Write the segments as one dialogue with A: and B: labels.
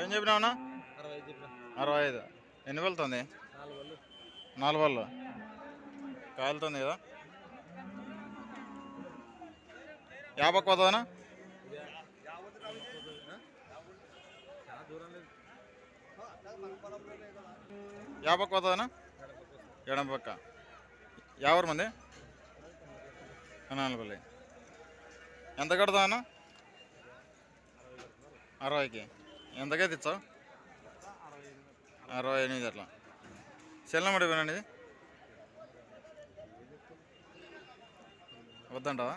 A: ఏం చెప్పినావునా
B: అరవై ఐదు
A: అరవై ఐదు. ఎన్ని వెళ్తుంది
B: నాలుగు వాళ్ళు
A: కాలుతుంది కదా? యాభై పోతుందనా
B: చాలా
A: యాభై పోతుందనా ఎడం పక్క యాభై మంది? నాలుగు ఎంత కడతావు అన్న? అరవైకి. ఎంతకైతే ఇచ్చావు అరవై ఎనిమిది అట్లా. సెల్ నెంబర్ ఇవ్వనండి ఇది వద్దంటావా?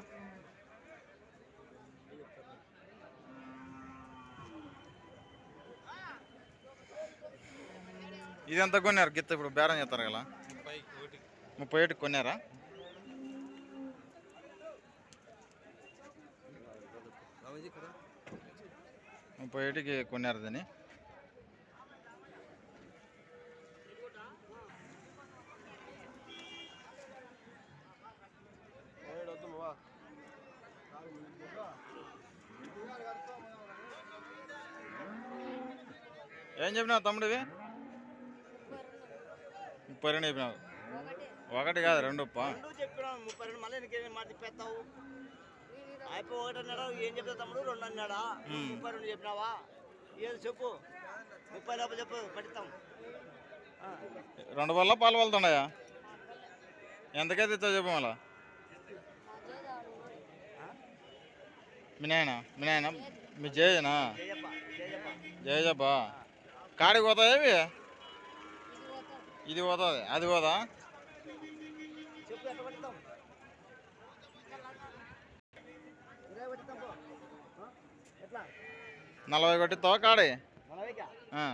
A: ఇది ఎంత కొన్నారు? గిత్త ఇప్పుడు బేరం చేస్తారు కదా.
B: ముప్పై ఒకటి
A: కొన్నారా?
B: కదా
A: ముప్పై ఏటికి కొన్నారు దీన్ని. ఏం చెప్పినావు తమ్ముడివి? ముప్పై రెండు చెప్పినావు. ఒకటి కాదు రెండు ఉప్ప
C: రెండు ముప్పై రెండు మళ్ళీ అయిపోయి ఒకటి అన్నాడా ఏం చెప్తావు తమ్ముడు? రెండు అన్నాడా. ముప్పై రెండు చెప్పినావా? ఏది చెప్పు? ముప్పై లోపల చెప్పు ఆ.
A: రెండు వల్ల పాలు వెళ్తున్నాయా ఎంతకైతే ఇచ్చావు చెప్పు మళ్ళా. మీ నాయన మీ నాయన మీ
C: జయప్ప
A: జయజబ్బా కాడికి పోతాయి ఇవి? ఇది పోతుంది అది పోదా? నలభై కొట్టిస్తావా కాడి
C: నలభైకా?
A: ఆ.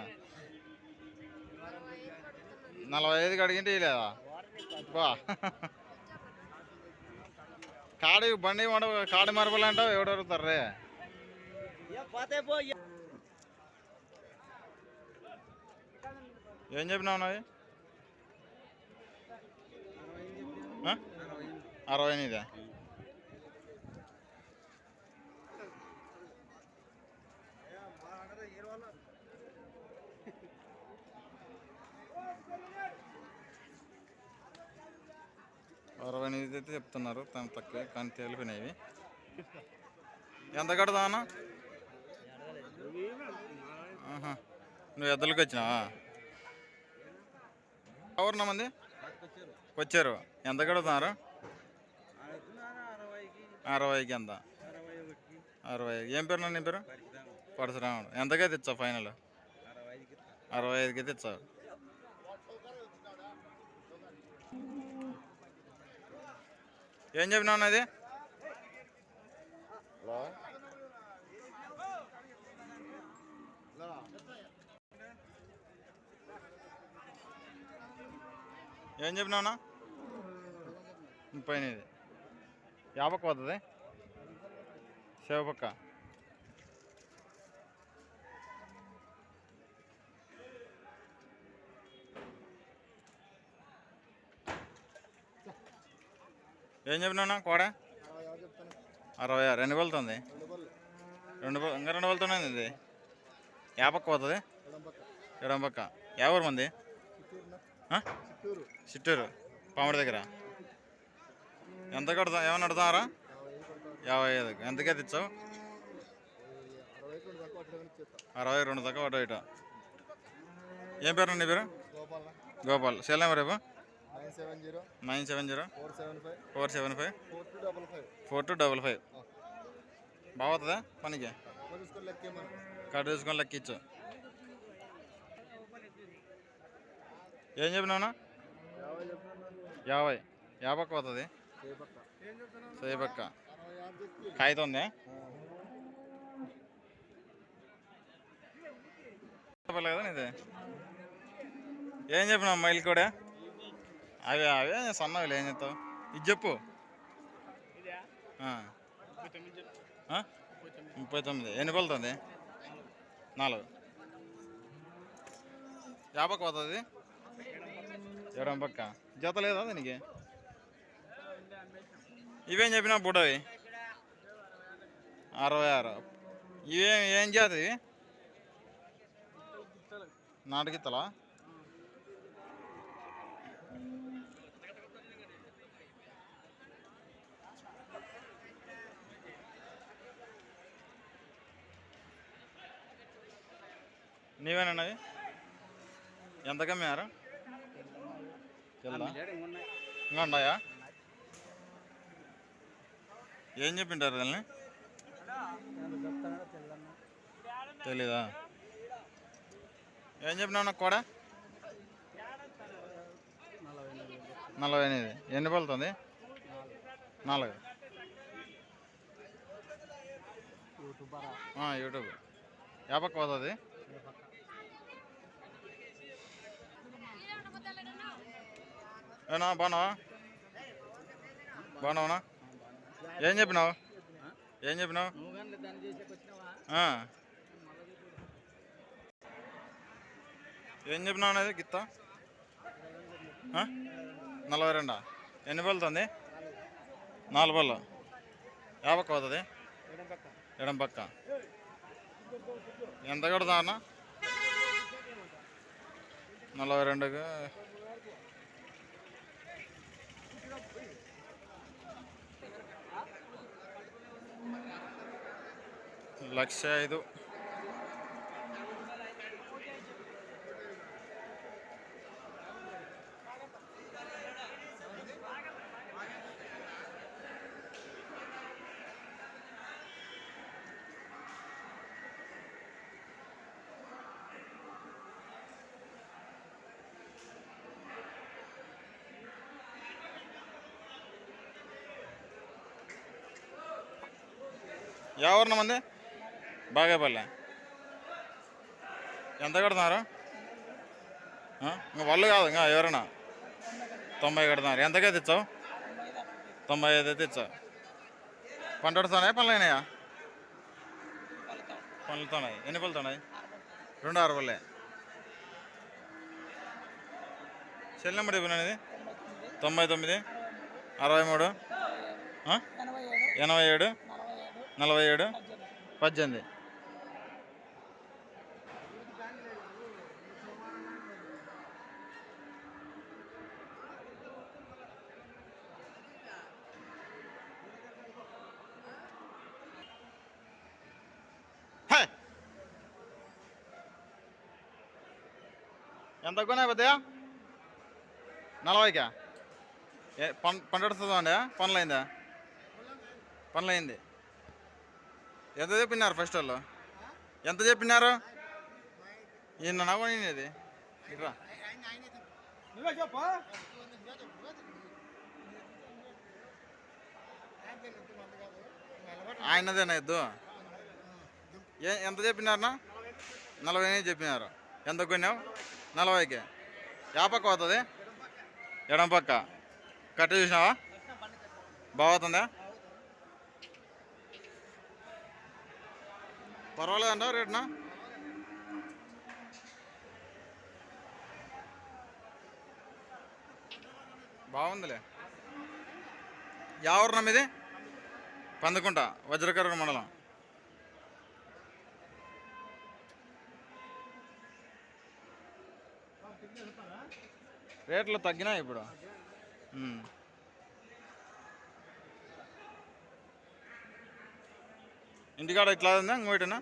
A: నలభై ఐదు కడిగింటే లేదా బా. కాడి బండి మడ కాడి మరపలు అంటావు ఎవడు అడుగుతారు రే?
C: ఏం
A: చెప్పినావు నావి
B: అరవై
A: ఎనిమిదా? అనేది అయితే చెప్తున్నారు. తను తక్కువ కానీ తేలిపోయినాయి ఎంత కడదా అన్న? నువ్వు ఎద్దలకి వచ్చినావా? ఎవరున్నా మంది?
B: వచ్చారు.
A: ఎంత కడుతున్నారు?
B: అరవైకి
A: ఎంత?
B: అరవై.
A: ఏం పేరు నీ పేరు? పరశురాముడు. ఎంతకైతే ఇచ్చావు ఫైనల్?
B: అరవై ఐదుకి
A: తెచ్చావు ఐదుకి అయితే ఇచ్చావు ఏం చెప్పినావు అది? ఏం చెప్పినావునా ముప్పై ఎనిమిది యాభై పోతుంది? శివపక్క ఏం చెప్పినా కోడ? అరవై ఆరు రెండు వెళ్తుంది రెండు ఇంకా రెండు వెళ్తున్నాయి ఇది? యాపక్క పోతుంది? ఎడం పక్క ఎవరు మంది? చిట్టూరు పాముడి దగ్గర. ఎంత కడతా ఏమన్నా అడుగుతారా యాభై ఐదు. ఎంతకే తెచ్చావు? అరవై రెండు దాకా అటు ఇటు ఏం పేరు నీ పేరు? గోపాల్. సెల్ నెంబర్ రేపు
D: nine seven zero four seven five
A: four
D: two double five
A: బాగుతుందా పనికి? కట్ తీసుకొని లెక్కిచ్చు ఏం చెప్పినావునా
D: యాభై. చెప్తున్నా
A: యాభై యాభై పోతుంది? సేపక్క
D: అరవై ఆరు చెప్పి
A: కాగితం ఉంది చెప్పలే కదా నీది. ఏం చెప్పినావు మైల్ కూడా? అవి అవే సన్నవి ఏం చెప్తావు ఇది చెప్పు? ముప్పై తొమ్మిది ఎన్ని పలుతుంది నాలుగు. యాభై పోతుంది ఎడం పక్క. జత లేదా దీనికి? ఇవేం చెప్పినా బుడ్డవి? అరవై ఆరు. ఇవేం ఏం జాతి ఇవి? నీవేనండి అవి ఎంత కమ్మారు ఇంకా ఉన్నాయా ఏం చెప్పింటారు వీళ్ళని తెలీదా? ఏం చెప్పినావు నాకు కూడా? నలభై ఎనిమిది ఎన్ని పలుతుంది నాలుగు. యూట్యూబ్. యాపక్ పోతుంది? ఏనా బాగున్నావా? బాగున్నావునా? ఏం చెప్పినావు? ఏం చెప్పినావు? ఏం చెప్పినావు అనేది గిత్త? నలభై రెండా? ఎన్ని పలుతుంది నాలుగు పళ్ళు యాభై అవుతుంది? ఎడం పక్క. ఎంత కడతా అన్న? నలభై రెండుకు లక్ష ఐదు. ఎవరిన మంది బాగేపల్లె ఎంత కడుతున్నారు ఇంకా వాళ్ళు కాదు ఇంకా ఎవరైనా తొంభై కడుతున్నారు ఎంతకే తెచ్చావు తొంభై ఐదు అయితే ఇచ్చావు పంట పడుతున్నాయా పనులు అయినాయా పనులుతున్నాయి ఎన్ని పళ్ళుతున్నాయి రెండు ఆరు పళ్ళే సెల్ నెంబర్ ఇవ్వనండి తొంభై తొమ్మిది అరవై మూడు ఎనభై ఏడు. నలభై ఏడు. పద్దెనిమిది. ఎంత కొన్నా పెద్దయా నలభైకా? ఏ పన్ పండుతుందా అండి? పనులు అయిందా పనులు అయింది ఎంత చెప్పినారు ఫస్ట్ వాళ్ళు? ఎంత చెప్పినారు? ఈయన నవ్వనిది ఇట్రా ఆయనదేనా ఎద్దు? ఏ ఎంత చెప్పినారనా? నలభై చెప్పినారు. ఎంత కొన్నావు? నలభైకి. యా పక్క పోతుంది? ఎడం పక్క కట్ట చూసినావా? బాగుతుందా పర్వాలేదంట రేటునా బాగుందిలే. యావరణం ఇది పందుకుంట వజ్రకరణ మండలం. రేట్లు తగ్గినాయి ఇప్పుడు. ఇంటికాడ ఇట్లా ఉందా? ఇంకోటినా